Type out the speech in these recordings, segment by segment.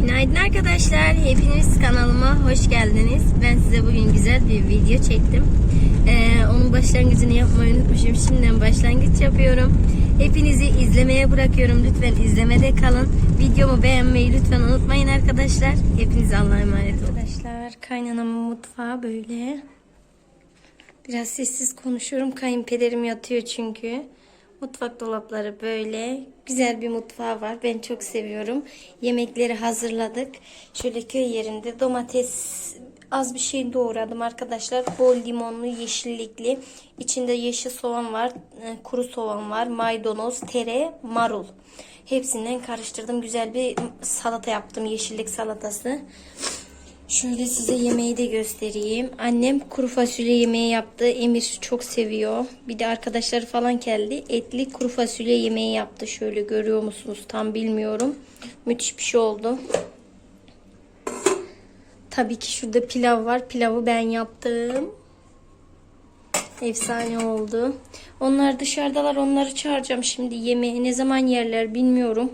Günaydın arkadaşlar. Hepiniz kanalıma hoş geldiniz. Ben size bugün güzel bir video çektim. Ee, onun başlangıcını yapmayı unutmuşum. Şimdiden başlangıç yapıyorum. Hepinizi izlemeye bırakıyorum. Lütfen izlemede kalın. Videomu beğenmeyi lütfen unutmayın arkadaşlar. Hepiniz Allah'a emanet olun. Arkadaşlar kaynanamın mutfağı böyle. Biraz sessiz konuşuyorum. Kayınpederim yatıyor çünkü. Mutfak dolapları böyle. Güzel bir mutfağı var. Ben çok seviyorum. Yemekleri hazırladık. Şöyle köy yerinde domates az bir şey doğradım arkadaşlar. Bol limonlu, yeşillikli. İçinde yeşil soğan var, e, kuru soğan var, maydanoz, tere, marul. Hepsinden karıştırdım. Güzel bir salata yaptım. Yeşillik salatası. Şöyle size yemeği de göstereyim. Annem kuru fasulye yemeği yaptı. Emir çok seviyor. Bir de arkadaşları falan geldi. Etli kuru fasulye yemeği yaptı. Şöyle görüyor musunuz? Tam bilmiyorum. Müthiş bir şey oldu. Tabii ki şurada pilav var. Pilavı ben yaptım. Efsane oldu. Onlar dışarıdalar. Onları çağıracağım şimdi yemeğe. Ne zaman yerler bilmiyorum.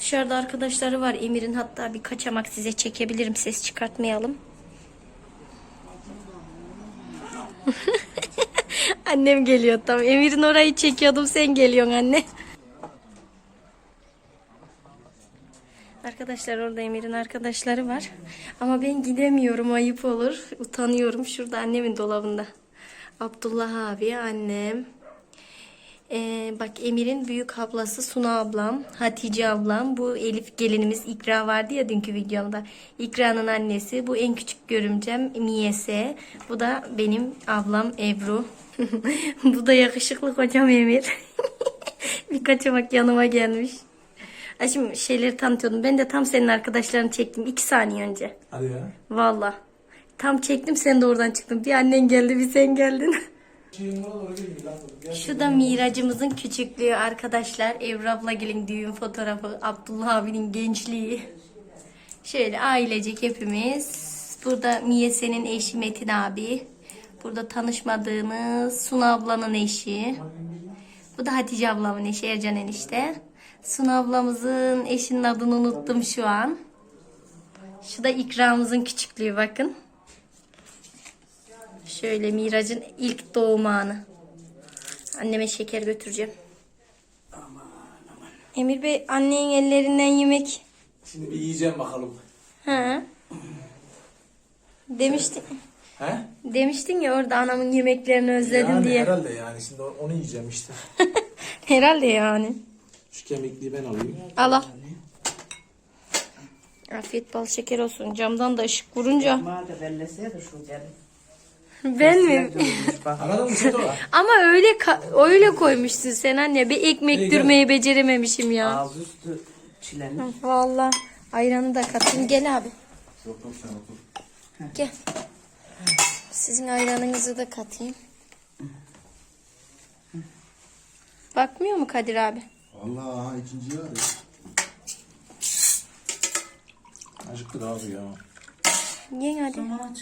Dışarıda arkadaşları var Emir'in. Hatta bir kaçamak size çekebilirim. Ses çıkartmayalım. Annem geliyor tam. Emir'in orayı çekiyordum. Sen geliyorsun anne. Arkadaşlar orada Emir'in arkadaşları var. Ama ben gidemiyorum. Ayıp olur. Utanıyorum. Şurada annemin dolabında. Abdullah abi, annem. Ee, bak Emir'in büyük ablası Suna ablam, Hatice ablam, bu Elif gelinimiz İkra vardı ya dünkü videomda. İkra'nın annesi, bu en küçük görümcem Miyese, bu da benim ablam Ebru. bu da yakışıklı kocam Emir. Bir kaçamak yanıma gelmiş. Ha şimdi şeyleri tanıtıyordum. Ben de tam senin arkadaşlarını çektim iki saniye önce. Hadi ya. Valla. Tam çektim sen de oradan çıktın. Bir annen geldi bir sen geldin. Şu da Miracımızın küçüklüğü arkadaşlar. Ebru abla gelin düğün fotoğrafı. Abdullah abinin gençliği. Şöyle ailecek hepimiz. Burada Miyese'nin eşi Metin abi. Burada tanışmadığımız Suna ablanın eşi. Bu da Hatice ablamın eşi Ercan enişte. Suna ablamızın eşinin adını unuttum şu an. Şu da ikramımızın küçüklüğü bakın. Şöyle Mirac'ın ilk doğum anı. Anneme şeker götüreceğim. Emir Bey annenin ellerinden yemek. Şimdi bir yiyeceğim bakalım. Ha. Demiştin. He? Demiştin ya orada anamın yemeklerini özledim yani diye. herhalde yani. Şimdi onu yiyeceğim işte. Herhalde yani. Şu kemikliği ben alayım. Al al. Afiyet bal şeker olsun. Camdan da ışık vurunca. Madem belleseydi şu gelin. Ben mi? Anladın mı? Ama öyle ka- öyle koymuşsun sen anne. Bir ekmek İyi, gel. dürmeyi becerememişim ya. ağzı üstü çilenin. Vallahi ayranı da katayım. Gel abi. Yok yok sen otur. Gel. Sizin ayranınızı da katayım. Bakmıyor mu Kadir abi? Allah aha ikinci var ya. Acıktık abi ya. Yiyin hadi. Tamam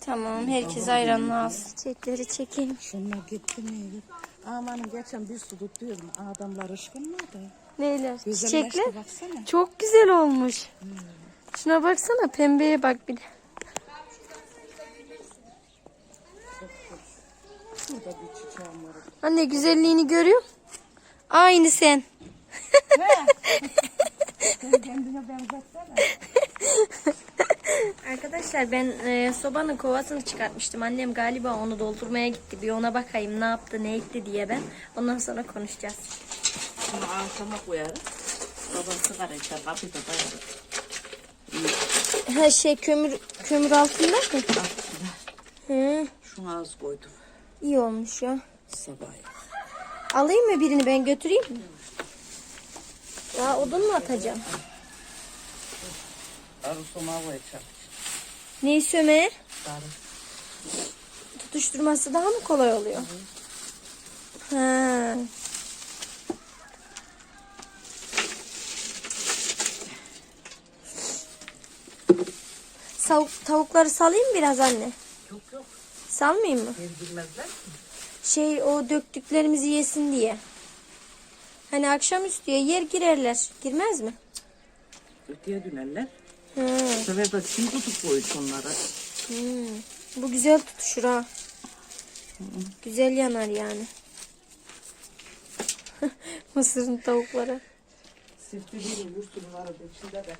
Tamam herkes ayranını alsın. Çiçekleri çekeyim. Şunlar gitti mi? Amanın geçen bir su tutuyorum. Adamlar ışkınmadı. Neyler? Çiçekler. baksana. Çok güzel olmuş. Şuna baksana pembeye bak bir de. Şurada bir çiçeğim var. Anne güzelliğini görüyor musun? Aynı sen. Kendine benzetsene. Arkadaşlar ben e, sobanın kovasını çıkartmıştım. Annem galiba onu doldurmaya gitti. Bir ona bakayım ne yaptı ne etti diye ben. Ondan sonra konuşacağız. Şunu arkama koyarım. Babam sigara içer. Kapıyı da dayanır. Her şey kömür kömür altında mı? Altında. Hı, Şunu az koydum. iyi olmuş ya. Sabah. Alayım mı birini ben götüreyim mi? Ya odun mu atacağım? Arı somağı koyacağım. Neyi sömeye? Sarı. Tutuşturması daha mı kolay oluyor? Ha. Tavuk, tavukları salayım biraz anne. Yok yok. Salmayayım mı? Bilmezler. Şey o döktüklerimizi yesin diye. Hani akşamüstüye yer girerler. Girmez mi? Öteye dönerler. Hı. Bu sefer de çiğ tutup koyuyor onlara. Hmm. Bu güzel tutuşur ha. Güzel yanar yani. Mısırın tavukları. Sirti bir yurtun vardı içinde de.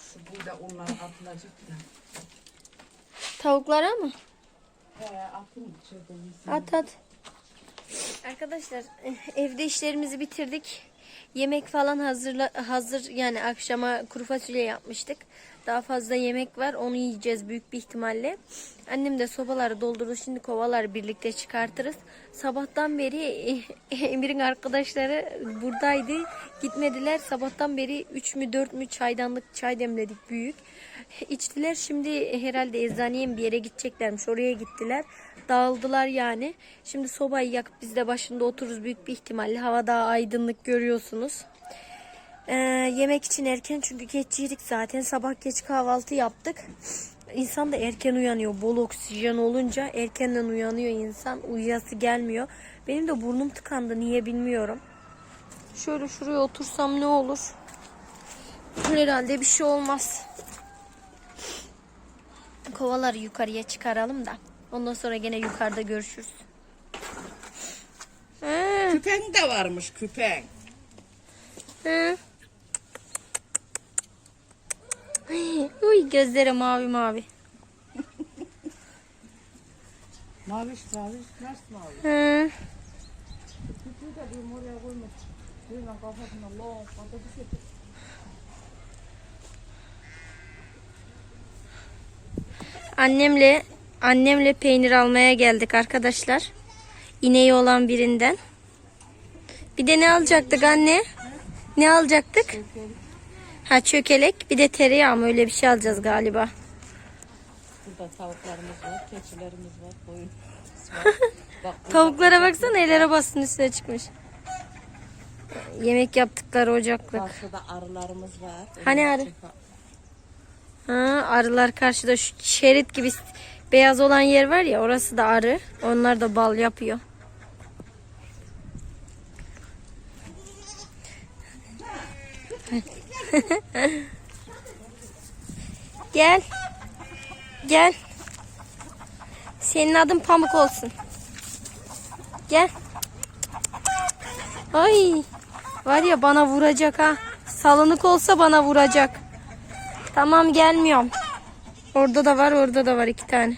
Şu burada onların altına çıktılar. Tavuklara mı? He atın içeride yesin. At at. Arkadaşlar eh, evde işlerimizi bitirdik. Yemek falan hazırla hazır yani akşama kuru fasulye yapmıştık. Daha fazla yemek var. Onu yiyeceğiz büyük bir ihtimalle. Annem de sobaları doldurdu. Şimdi kovalar birlikte çıkartırız. Sabahtan beri Emir'in arkadaşları buradaydı. Gitmediler. Sabahtan beri 3 mü 4 mü çaydanlık çay demledik büyük. İçtiler. Şimdi herhalde eczaneye bir yere gideceklermiş. Oraya gittiler. Dağıldılar yani. Şimdi sobayı yakıp biz de başında otururuz büyük bir ihtimalle. Hava daha aydınlık görüyorsunuz. Ee, yemek için erken çünkü geç zaten. Sabah geç kahvaltı yaptık. İnsan da erken uyanıyor. Bol oksijen olunca erkenden uyanıyor insan. Uyuyası gelmiyor. Benim de burnum tıkandı. Niye bilmiyorum. Şöyle şuraya otursam ne olur? Herhalde bir şey olmaz. Kovaları yukarıya çıkaralım da. Ondan sonra gene yukarıda görüşürüz. Küpen de varmış küpen. hı. Uy gözleri mavi mavi. Maviş maviş mers mavi. Hı. Küpü de diyorum oraya koymuş. Diyorum kafasına long fazla bir şey. Annemle annemle peynir almaya geldik arkadaşlar. İneği olan birinden. Bir de ne alacaktık anne? Ne alacaktık? Ha çökelek bir de tereyağı mı öyle bir şey alacağız galiba. Burada tavuklarımız var, keçilerimiz var, koyun. Bak Tavuklara baksana ellere bassın üstüne çıkmış. Yemek yaptıkları ocaklık. karşıda arılarımız var. Hani arı? Ha, arılar karşıda şu şerit gibi beyaz olan yer var ya orası da arı. Onlar da bal yapıyor. Gel. Gel. Senin adın Pamuk olsun. Gel. Ay. Var ya bana vuracak ha. Salınık olsa bana vuracak. Tamam gelmiyorum. Orada da var orada da var iki tane.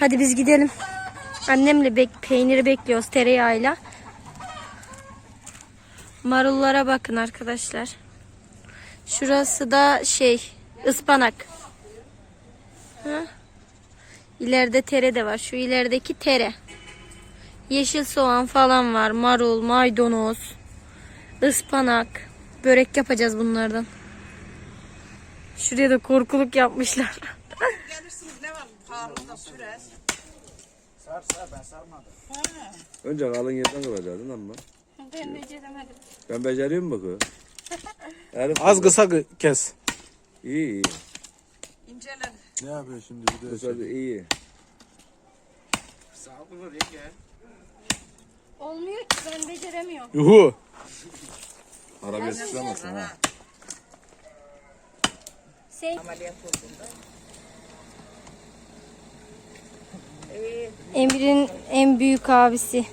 Hadi biz gidelim. Annemle bek peyniri bekliyoruz tereyağıyla. Marullara bakın arkadaşlar. Şurası da şey ıspanak. Ha? İleride tere de var. Şu ilerideki tere. Yeşil soğan falan var. Marul, maydanoz, ıspanak. Börek yapacağız bunlardan. Şuraya da korkuluk yapmışlar. Gelirsiniz ne var? Pahalında sürer. Sar sar ben sarmadım. Önce kalın yerden kıracaktın ama. Ben beceremedim. Ben beceriyorum bak o. Herif Az kısa kes. iyi iyi. İnceler. Ne yapıyor şimdi bir de? Kısa da iyi. Sağlıklı yenge. Olmuyor ki ben beceremiyorum. Yuhu. Arabaya sıçramasın ha. Şey, Ameliyat olduğunda. Emir'in en büyük abisi.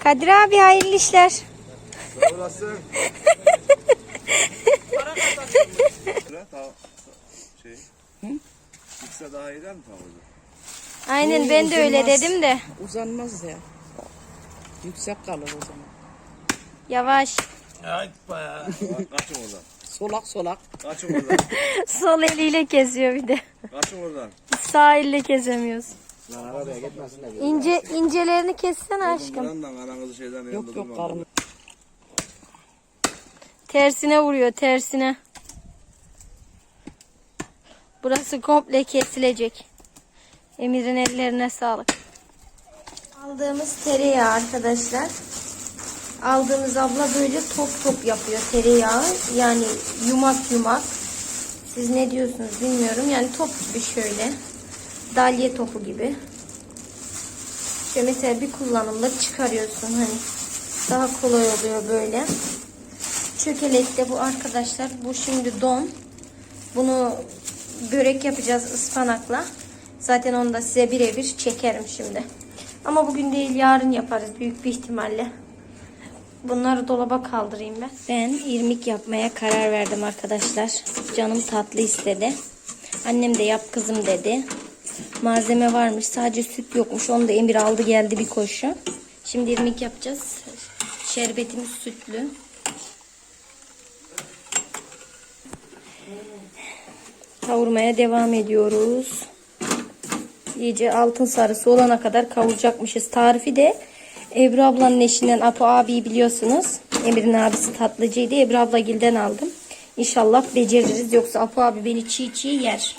Kadir abi hayırlı işler. Şey. Daha iyi mi tavuğu? Aynen ben de öyle dedim de. Uzanmaz ya. Yüksek kalır o zaman. Yavaş. Ay bayağı. Kaçın oradan. Solak solak. Kaçın oradan. Sol eliyle kesiyor bir de. Kaçın oradan. Sağ elle kesemiyoruz. Lan arabaya gitmesin de. İnce incelerini kessene aşkım. Bundan aranızı şeyden Yok yok karın. Tersine vuruyor tersine. Burası komple kesilecek. Emir'in ellerine sağlık. Aldığımız tereyağı arkadaşlar. Aldığımız abla böyle top top yapıyor tereyağı. Yani yumak yumak. Siz ne diyorsunuz bilmiyorum. Yani top gibi şöyle. Dalye topu gibi. Şöyle mesela bir kullanımda çıkarıyorsun hani. Daha kolay oluyor böyle. Çökelek de bu arkadaşlar. Bu şimdi don. Bunu börek yapacağız ıspanakla. Zaten onu da size birebir çekerim şimdi. Ama bugün değil yarın yaparız büyük bir ihtimalle. Bunları dolaba kaldırayım ben. Ben irmik yapmaya karar verdim arkadaşlar. Canım tatlı istedi. Annem de yap kızım dedi. Malzeme varmış. Sadece süt yokmuş. Onu da Emir aldı geldi bir koşu. Şimdi irmik yapacağız. Şerbetimiz sütlü. Kavurmaya devam ediyoruz. İyice altın sarısı olana kadar kavuracakmışız. Tarifi de Ebru ablanın eşinden Apo abi biliyorsunuz. Emir'in abisi tatlıcıydı. Ebru abla gilden aldım. İnşallah beceririz. Yoksa Apo abi beni çiğ çiğ yer.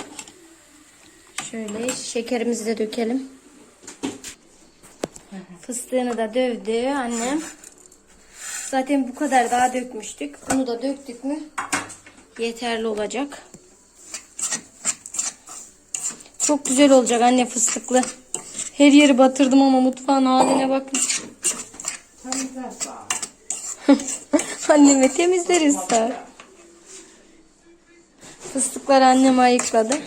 Şöyle şekerimizi de dökelim. Fıstığını da dövdü annem. Zaten bu kadar daha dökmüştük. Bunu da döktük mü yeterli olacak. Çok güzel olacak anne fıstıklı. Her yeri batırdım ama mutfağın haline bakın. Anneme temizleriz sağ. Fıstıkları annem ayıkladı.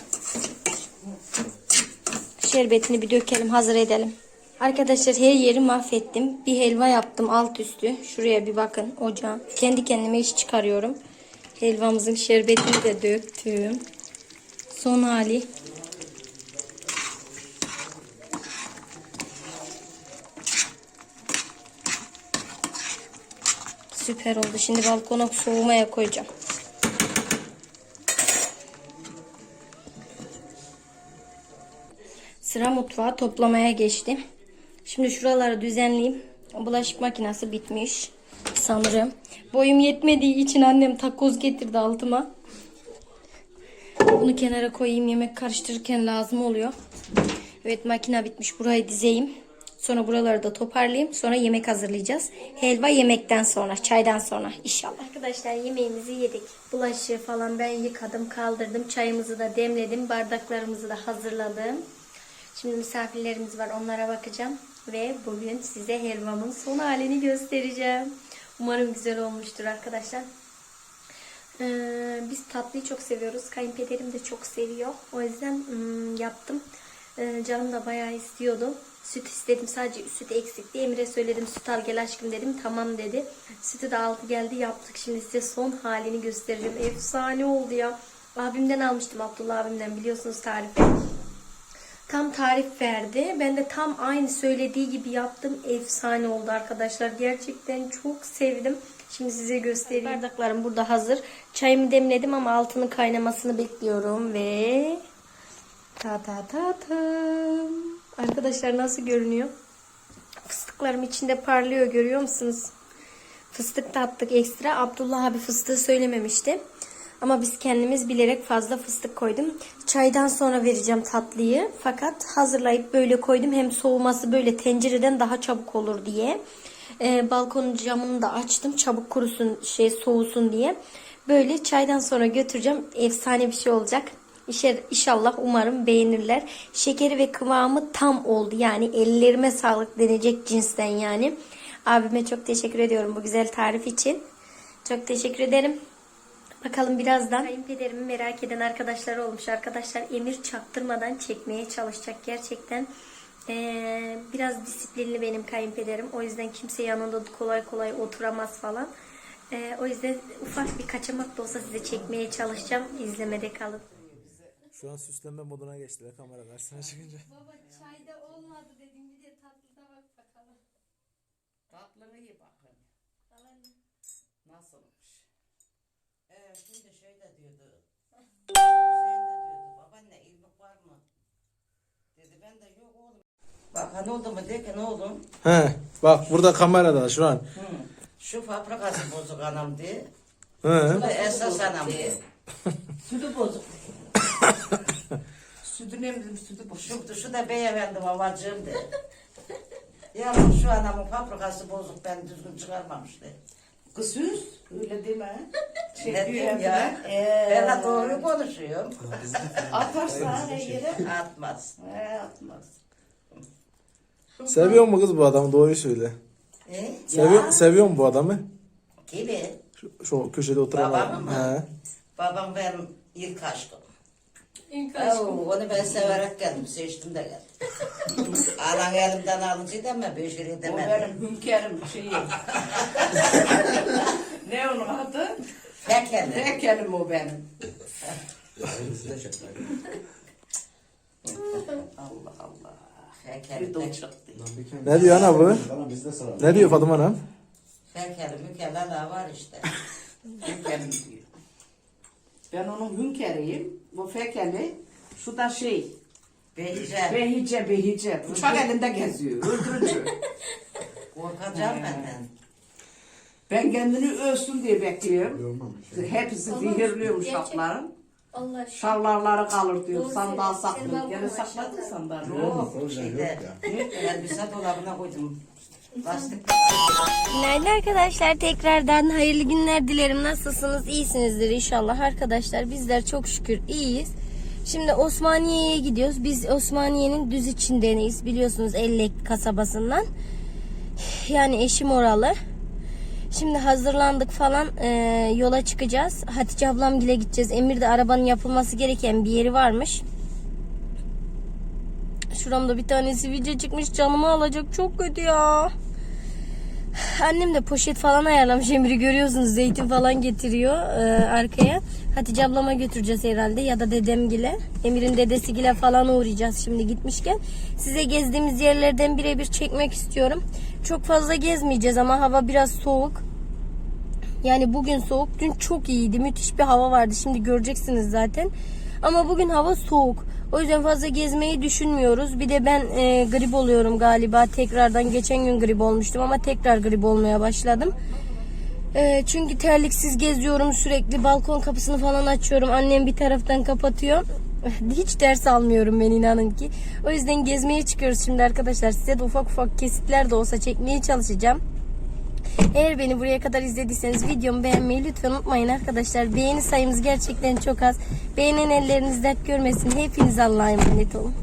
Şerbetini bir dökelim hazır edelim. Arkadaşlar her yeri mahvettim. Bir helva yaptım alt üstü. Şuraya bir bakın ocağım. Kendi kendime iş çıkarıyorum. Helvamızın şerbetini de döktüm. Son hali. Süper oldu. Şimdi balkona soğumaya koyacağım. Sıra mutfağı toplamaya geçti. Şimdi şuraları düzenleyeyim. Bulaşık makinesi bitmiş sanırım. Boyum yetmediği için annem takoz getirdi altıma. Bunu kenara koyayım. Yemek karıştırırken lazım oluyor. Evet makine bitmiş. Burayı dizeyim. Sonra buraları da toparlayayım. Sonra yemek hazırlayacağız. Helva yemekten sonra, çaydan sonra inşallah. Arkadaşlar yemeğimizi yedik. Bulaşığı falan ben yıkadım, kaldırdım. Çayımızı da demledim. Bardaklarımızı da hazırladım. Şimdi misafirlerimiz var. Onlara bakacağım. Ve bugün size helvamın son halini göstereceğim. Umarım güzel olmuştur arkadaşlar. Ee, biz tatlıyı çok seviyoruz. Kayınpederim de çok seviyor. O yüzden hmm, yaptım. Ee, canım da bayağı istiyordu. Süt istedim. Sadece süt eksikti. Emir'e söyledim süt al gel aşkım dedim. Tamam dedi. Sütü de aldı geldi yaptık. Şimdi size son halini göstereceğim. Efsane oldu ya. Abimden almıştım. Abdullah abimden biliyorsunuz tarifi. Tam tarif verdi. Ben de tam aynı söylediği gibi yaptım. Efsane oldu arkadaşlar. Gerçekten çok sevdim. Şimdi size göstereyim. Bardaklarım burada hazır. Çayımı demledim ama altının kaynamasını bekliyorum ve ta ta ta tam. Arkadaşlar nasıl görünüyor? Fıstıklarım içinde parlıyor görüyor musunuz? Fıstık tattık ekstra. Abdullah abi fıstığı söylememişti. Ama biz kendimiz bilerek fazla fıstık koydum. Çaydan sonra vereceğim tatlıyı. Fakat hazırlayıp böyle koydum. Hem soğuması böyle tencereden daha çabuk olur diye. Ee, balkonun camını da açtım. Çabuk kurusun, şey soğusun diye. Böyle çaydan sonra götüreceğim. Efsane bir şey olacak. İnşallah umarım beğenirler. Şekeri ve kıvamı tam oldu. Yani ellerime sağlık denecek cinsten yani. Abime çok teşekkür ediyorum bu güzel tarif için. Çok teşekkür ederim. Bakalım birazdan kayınpederimi merak eden arkadaşlar olmuş. Arkadaşlar Emir çaktırmadan çekmeye çalışacak. Gerçekten eee, biraz disiplinli benim kayınpederim. O yüzden kimse yanında kolay kolay oturamaz falan. Eee, o yüzden ufak bir kaçamak da olsa size çekmeye çalışacağım. İzlemede kalın. Şu an süslenme moduna geçtiler kamera karşısına çıkınca. Baba çayda olmadı dedim. Bir de tatlıda bak bakalım. Tatlını iyi bakın. Nasılmış? Evet, şimdi şey de diyordu. Hüseyin de diyordu. Babaanne ilmek var mı? Dedi ben de yok oğlum. Bak ne oldu mu de ki ne oğlum? He bak burada kamerada şu an. Hı. Şu fabrikası bozuk anam diye. He. Bu da esas anam diye. Sütü bozuk. Sütünü emdim sütü bozuk. Şu, da beyefendi babacığım de. Yavrum şu anamın fabrikası bozuk ben düzgün çıkarmamış de. Kız süs. Öyle deme. Ne diyeyim ya? Ben de doğruyu konuşuyorum. Atarsa her yere Atmaz. he, atmaz. Seviyor mu kız bu adamı? Doğruyu söyle. E? Seviyor, seviyor mu bu adamı? Gibi. Şu, şu köşede oturan Babamı mı? He. Babam benim ilk aşkım. İlk Oo, onu ben severek geldim, seçtim de geldim. Anan elimden alınca deme, beşeri O deme. benim hünkârım şeyi. ne onun adı? Pekeli. Heykelim o benim. Allah Allah. Pekeli, Bir çıktı. Ne diyor ana bu? Bana bizde sıra. Ne diyor Fatıma Hanım? pekeli, mükemmel var işte. Heykelim diyor. Ben onun hünkârıyım. Bu fekeli. Şu da şey. Behice, Behice behice. Bıçak elinde geziyor. Öldürücü. korkacağım benden. Ben kendini ölsün diye bekliyorum. Yormamış. Hepsi Tamam. zehirliyormuş Gerçek. şapların. Allah aşkına. Şallarları kalır diyor. Doğru Sandal söylüyorsun. saklıyor. Gene sakladın aşağıda. sandalı. Yok, Yok şeyde, ya. elbise dolabına koydum. Lastik Günaydın arkadaşlar. Tekrardan hayırlı günler dilerim. Nasılsınız? İyisinizdir inşallah arkadaşlar. Bizler çok şükür iyiyiz. Şimdi Osmaniye'ye gidiyoruz. Biz Osmaniye'nin düz içindeyiz. Biliyorsunuz Ellek kasabasından. Yani eşim oralı. Şimdi hazırlandık falan e, yola çıkacağız. Hatice ablamgile gideceğiz. Emir'de arabanın yapılması gereken bir yeri varmış. Şuramda bir tanesi video çıkmış canımı alacak çok kötü ya. Annem de poşet falan ayarlamış Emir'i görüyorsunuz zeytin falan getiriyor e, arkaya. Hatice ablama götüreceğiz herhalde ya da dedemgile. Emir'in dedesigile falan uğrayacağız şimdi gitmişken. Size gezdiğimiz yerlerden birebir çekmek istiyorum. Çok fazla gezmeyeceğiz ama hava biraz soğuk. Yani bugün soğuk. Dün çok iyiydi. Müthiş bir hava vardı. Şimdi göreceksiniz zaten. Ama bugün hava soğuk. O yüzden fazla gezmeyi düşünmüyoruz. Bir de ben e, grip oluyorum galiba. Tekrardan geçen gün grip olmuştum ama tekrar grip olmaya başladım. E, çünkü terliksiz geziyorum sürekli. Balkon kapısını falan açıyorum. Annem bir taraftan kapatıyor. Hiç ders almıyorum ben inanın ki. O yüzden gezmeye çıkıyoruz şimdi arkadaşlar. Size de ufak ufak kesitler de olsa çekmeye çalışacağım. Eğer beni buraya kadar izlediyseniz videomu beğenmeyi lütfen unutmayın arkadaşlar. Beğeni sayımız gerçekten çok az. Beğenen elleriniz dert görmesin. Hepiniz Allah'a emanet olun.